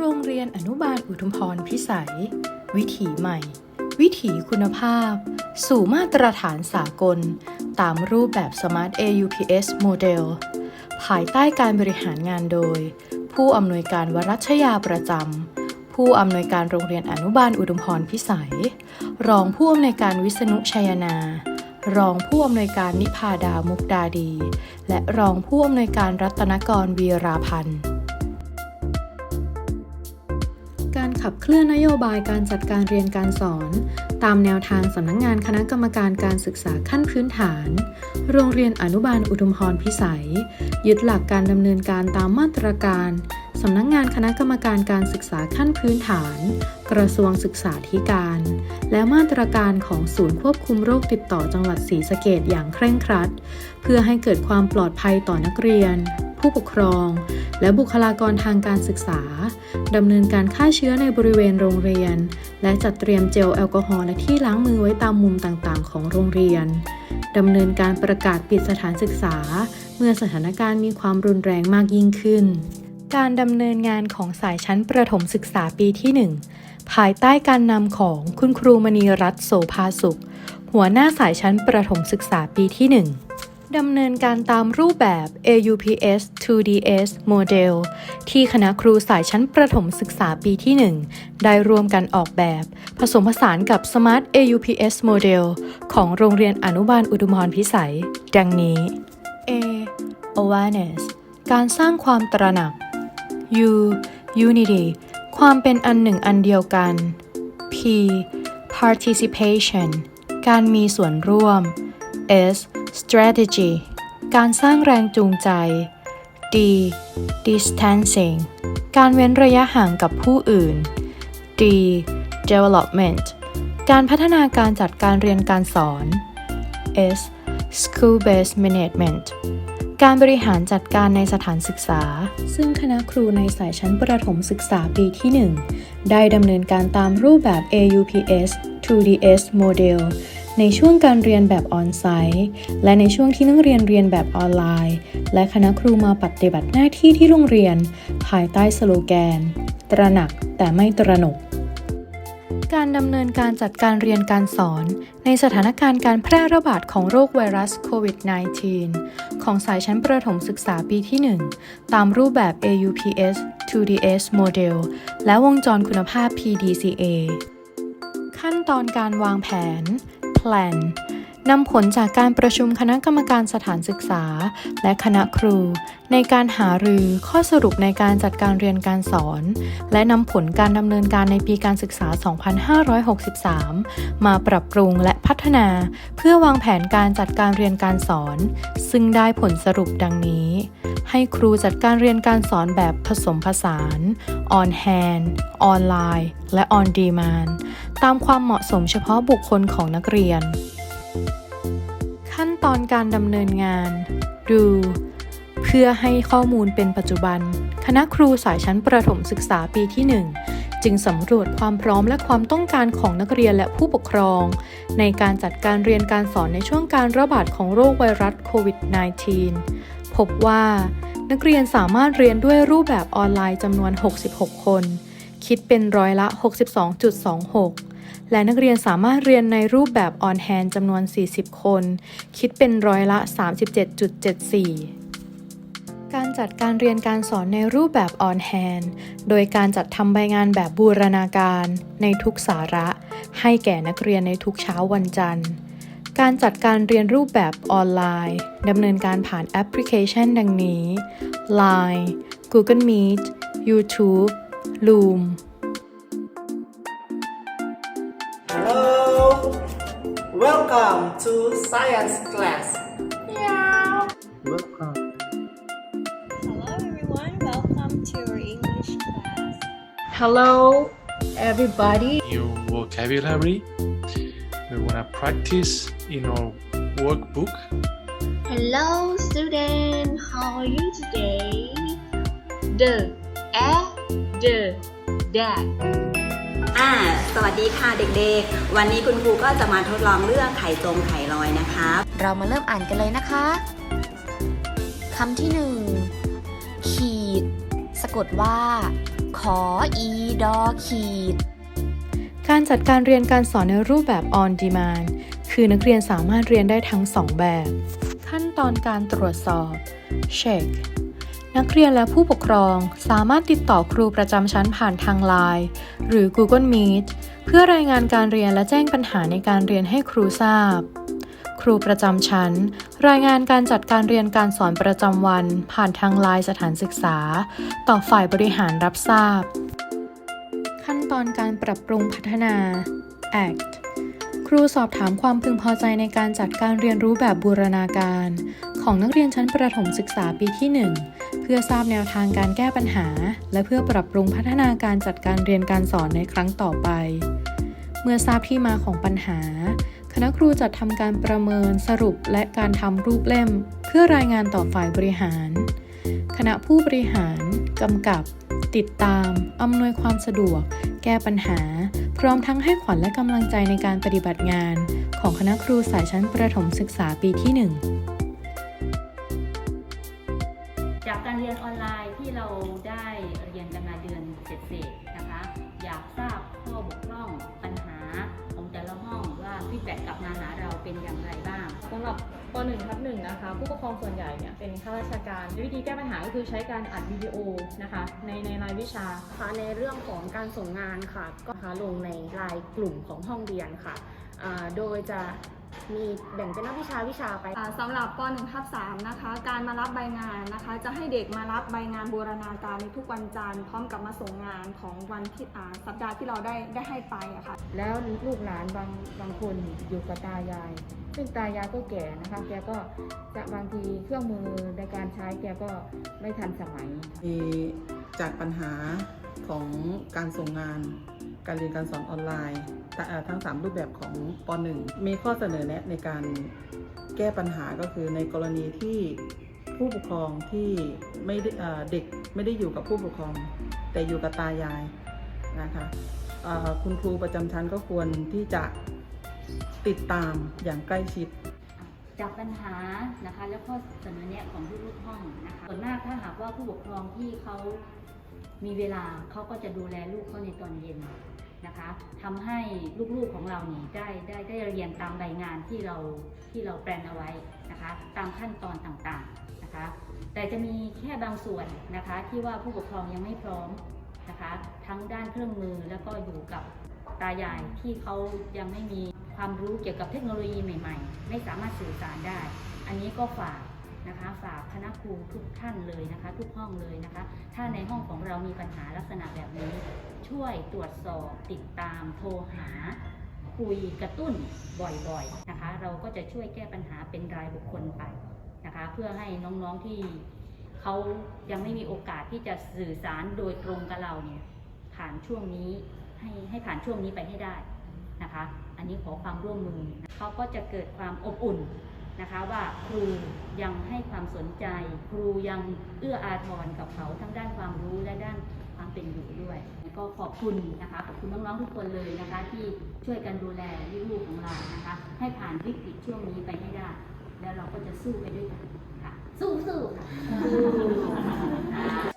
โรงเรียนอนุบาลอุทุมพรพิสัย วิถีใหม่ วิถีคุณภาพ สู่มาตรฐานสากล ตามรูปแบบ Smart AUPS Model ภายใต้การบริหารงานโดย ผู้อำนวยการวรัชยาประจำ ผู้อำนวยการโรงเรียนอนุบาลอุดมพรพิสัย รองผู้อำนวยการวิษณุชัยนา รองผู้อำนวยการนิพาดามุกดาดี และรองผู้อำนวยการรัตนกรวีราพันธ์ ขับเคลื่อนนโยบายการจัดการเรียนการสอน ตามแนวทางสำนักงงานคณะกรรมการการศึกษาขั้นพื้นฐาน โรงเรียนอนุบาลอุทุมพรพิสัย ยึดหลักการดำเนินการตามมาตรการสำนักงงานคณะกรรมการการศึกษาขั้นพื้นฐาน กระทรวงศึกษาธิการ และมาตรการของศูนย์ควบคุมโรคติดต่อจังหวัดศรีสะเกดอย่างเคร่งครัด เพื่อให้เกิดความปลอดภัยต่อนักเรียน ผู้ปกครอง และบุคลากรทางการศึกษาดำเนินการฆ่าเชื้อในบริเวณโรงเรียน และจัดเตรียมเจลแอลกอฮอล์และที่ล้างมือไว้ตามมุมต่างๆ ของโรงเรียนดำเนินการประกาศปิดสถานศึกษา เมื่อสถานการณ์มีความรุนแรงมากยิ่งขึ้น การดำเนินงานของสายชั้นประถมศึกษาปีที่ 1 ภายใต้การนำของคุณครูมณีรัตน์โสภาสุข หัวหน้าสายชั้นประถมศึกษาปีที่ 1 ดำเนินการตามรูปแบบ AUPS 2DS Model ที่คณะครูสายชั้นประถมศึกษาปีที่ 1 ได้ร่วมกันออกแบบ ผสมผสานกับ Smart AUPS Model ของโรงเรียนอนุบาลอุดมพรพิสัย ดังนี้ A awareness การสร้างความตระหนัก U unity ความเป็นอันหนึ่งอันเดียวกัน P participation การมีส่วนร่วม S strategy การสร้างแรงจูงใจ D distancing การเว้นระยะห่างกับผู้อื่น D development การพัฒนาการจัดการเรียนการสอน S school based management การบริหารจัดการในสถานศึกษา ซึ่งคณะครูในสายชั้นประถมศึกษาปีที่ 1 ได้ดำเนินการตามรูปแบบ AUPS 2DS Model ในช่วงการเรียนแบบออนไซต์และในช่วงที่นักเรียนเรียนแบบออนไลน์ และคณะครูมาปฏิบัติหน้าที่ที่โรงเรียน ภายใต้สโลแกน ตระหนักแต่ไม่ตระหนก การดำเนินการจัดการเรียนการสอน ในสถานการณ์การแพร่ระบาดของโรคไวรัสโควิด -19 ของสายชั้นประถมศึกษาปีที่ 1 ตามรูปแบบ AUPS 2DS Model และวงจรคุณภาพ PDCA ขั้นตอนการวางแผน Plan นำผลจากการประชุมคณะกรรมการสถานศึกษา และคณะครู ในการหารือข้อสรุปในการจัดการเรียนการสอน และนำผลการดำเนินการในปีการศึกษา 2563 มาปรับปรุงและ พัฒนาเพื่อวางแผนการจัดการเรียนการสอน ซึ่งได้ผลสรุปดังนี้ ให้ครูจัดการเรียนการสอนแบบผสมผสาน on hand ออนไลน์ และ on demand ตามความเหมาะสมเฉพาะบุคคลของนักเรียน ขั้นตอนการดำเนินงาน ดูเพื่อให้ข้อมูลเป็นปัจจุบัน คณะครูสายชั้นประถมศึกษาปีที่ 1 จึงสำรวจความพร้อมและความต้องการของนักเรียนและผู้ปกครอง ในการจัดการเรียนการสอนในช่วงการระบาดของโรคไวรัสโควิด -19 พบว่า นักเรียนสามารถเรียนด้วยรูปแบบออนไลน์จำนวน 66 คน คิดเป็นร้อยละ 62.26 และนักเรียนสามารถเรียนในรูปแบบออนแฮนจำนวน 40 คน คิดเป็นร้อยละ 37.74 การจัดการเรียนการสอนในรูปแบบออนแฮนโดยการจัดทำใบงานแบบบูรณาการในทุกสาระ ให้แก่นักเรียนในทุกเช้าวันจันทร์ การจัดการเรียนรูปแบบออนไลน์ดำเนินการผ่านแอปพลิเคชันดังนี้ Line Google Meet YouTube Loom Hello, welcome to science class. Hello everybody new vocabulary. We want to practice in our workbook. Hello student, how are you today? The, a, the, that. อ่า สวัสดีค่ะเด็กๆ วันนี้คุณครูก็จะมาทดลองเรื่องไข่ตรงไข่ลอยนะคะ เรามาเริ่มอ่านกันเลยนะคะคำที่หนึ่งขีด สะกดว่า ขออีดอขีด การจัดการเรียนการสอนในรูปแบบ on demand คือนักเรียนสามารถเรียนได้ทั้ง 2 แบบ ขั้นตอนการตรวจสอบ check นักเรียนและผู้ปกครองสามารถติดต่อครูประจำชั้นผ่านทาง Line หรือ Google Meet เพื่อรายงานการเรียนและแจ้งปัญหาในการเรียนให้ครูทราบ รูประจำชั้น รายงานการจัดการเรียนการสอนประจำวัน ผ่านทางไลน์สถานศึกษา ต่อฝ่ายบริหารรับทราบ ขั้นตอนการปรับปรุงพัฒนา ACT ครูสอบถามความพึงพอใจในการจัดการเรียนรู้แบบบูรณาการ ของนักเรียนชั้นประถมศึกษาปีที่ 1 เพื่อทราบแนวทางการแก้ปัญหา และเพื่อปรับปรุงพัฒนาการจัดการเรียนการสอนในครั้งต่อไป เมื่อทราบที่มาของปัญหา คณะครูจัดทำการประเมินสรุปและการทำรูปเล่ม เพื่อรายงานต่อฝ่ายบริหาร คณะผู้บริหารกำกับ ติดตาม อำนวยความสะดวก แก้ปัญหา พร้อมทั้งให้ขวัญและกำลังใจในการปฏิบัติงาน ของคณะครูสายชั้นประถมศึกษาปีที่ 1 ฟีดแบ็กกลับมาหาเราเป็นอย่างไรบ้างสำหรับป .1 ทับ1นะคะ ผู้ปกครองส่วนใหญ่เนี่ยเป็นข้าราชการ วิธีแก้ปัญหาก็คือใช้การอัดวิดีโอนะคะในในรายวิชา ค่ะในเรื่องของการส่งงานค่ะ ก็นะคะลงในรายกลุ่มของห้องเรียนค่ะอ่าโดยจะ มีแบ่งเป็นรายวิชาวิชาไปอ่าสำหรับป .1 ทับ3นะคะ การมารับใบงานนะคะ จะให้เด็กมารับใบงานบูรณาการในทุกวันจันทร์พร้อมกับมาส่งงานของวันที่อ่าสัปดาห์ที่เราได้ได้ให้ไปอะค่ะ แล้วลูกหลานบางบางคนอยู่กับตายาย ซึ่งตายายก็แก่นะคะ แกก็จะบางทีเครื่องมือในการใช้แกก็ไม่ทันสมัยมีจากปัญหาของการส่งงาน การเรียนการสอนออนไลน์แต่เอ่อ ทั้ง 3 รูปแบบของป .1 มีข้อเสนอแนะในการแก้ปัญหาก็คือในกรณีที่ผู้ปกครองที่ไม่ได้เด็กไม่ได้อยู่กับผู้ปกครอง แต่อยู่กับตายายนะคะคุณครูประจำชั้นก็ควรที่จะติดตามอย่างใกล้ชิดจากปัญหานะคะ แล้วข้อเสนอแนะของลูกๆห้องนะคะส่วนมากถ้าหากว่าผู้ปกครองที่เขามีเวลาเขาก็จะดูแลลูกเขาในตอนเย็น นะคะทำให้ลูกๆของเรานี่ได้ได้ได้เรียนตามใบงานที่เราที่เราแปลนเอาไว้นะคะตามขั้นตอนต่างๆนะคะ แต่จะมีแค่บางส่วนนะคะที่ว่าผู้ปกครองยังไม่พร้อมนะคะทั้งด้านเครื่องมือแล้วก็อยู่กับตายายที่เขายังไม่มีความรู้เกี่ยวกับเทคโนโลยีใหม่ ๆ ไม่สามารถสื่อสารได้ อันนี้ก็ฝาก นะคะ ฝากคณะครูทุกท่านเลยนะคะ ทุกห้องเลยนะคะ ถ้าในห้องของเรามีปัญหาลักษณะแบบนี้ ช่วยตรวจสอบติดตามโทรหาคุยกระตุ้นบ่อยๆนะคะ เราก็จะช่วยแก้ปัญหาเป็นรายบุคคลไปนะคะ เพื่อให้น้องๆที่เขายังไม่มีโอกาสที่จะสื่อสารโดยตรงกับเราเนี่ยผ่านช่วงนี้ให้ให้ผ่านช่วงนี้ไปให้ได้นะคะ อันนี้ขอความร่วมมือเขาก็จะเกิดความอบอุ่น นะคะว่าครูยังให้ความสนใจ ครูยังเอื้ออาทรกับเขาทั้งด้านความรู้และด้านความเป็นอยู่ด้วยแล้วก็ขอบคุณนะคะขอบคุณน้องๆทุกคนเลยนะคะ ที่ช่วยกันดูแลลูกของเรานะคะ ให้ผ่านวิกฤตช่วงนี้ไปให้ได้ แล้วเราก็จะสู้ไปด้วยกันค่ะ สู้ๆค่ะ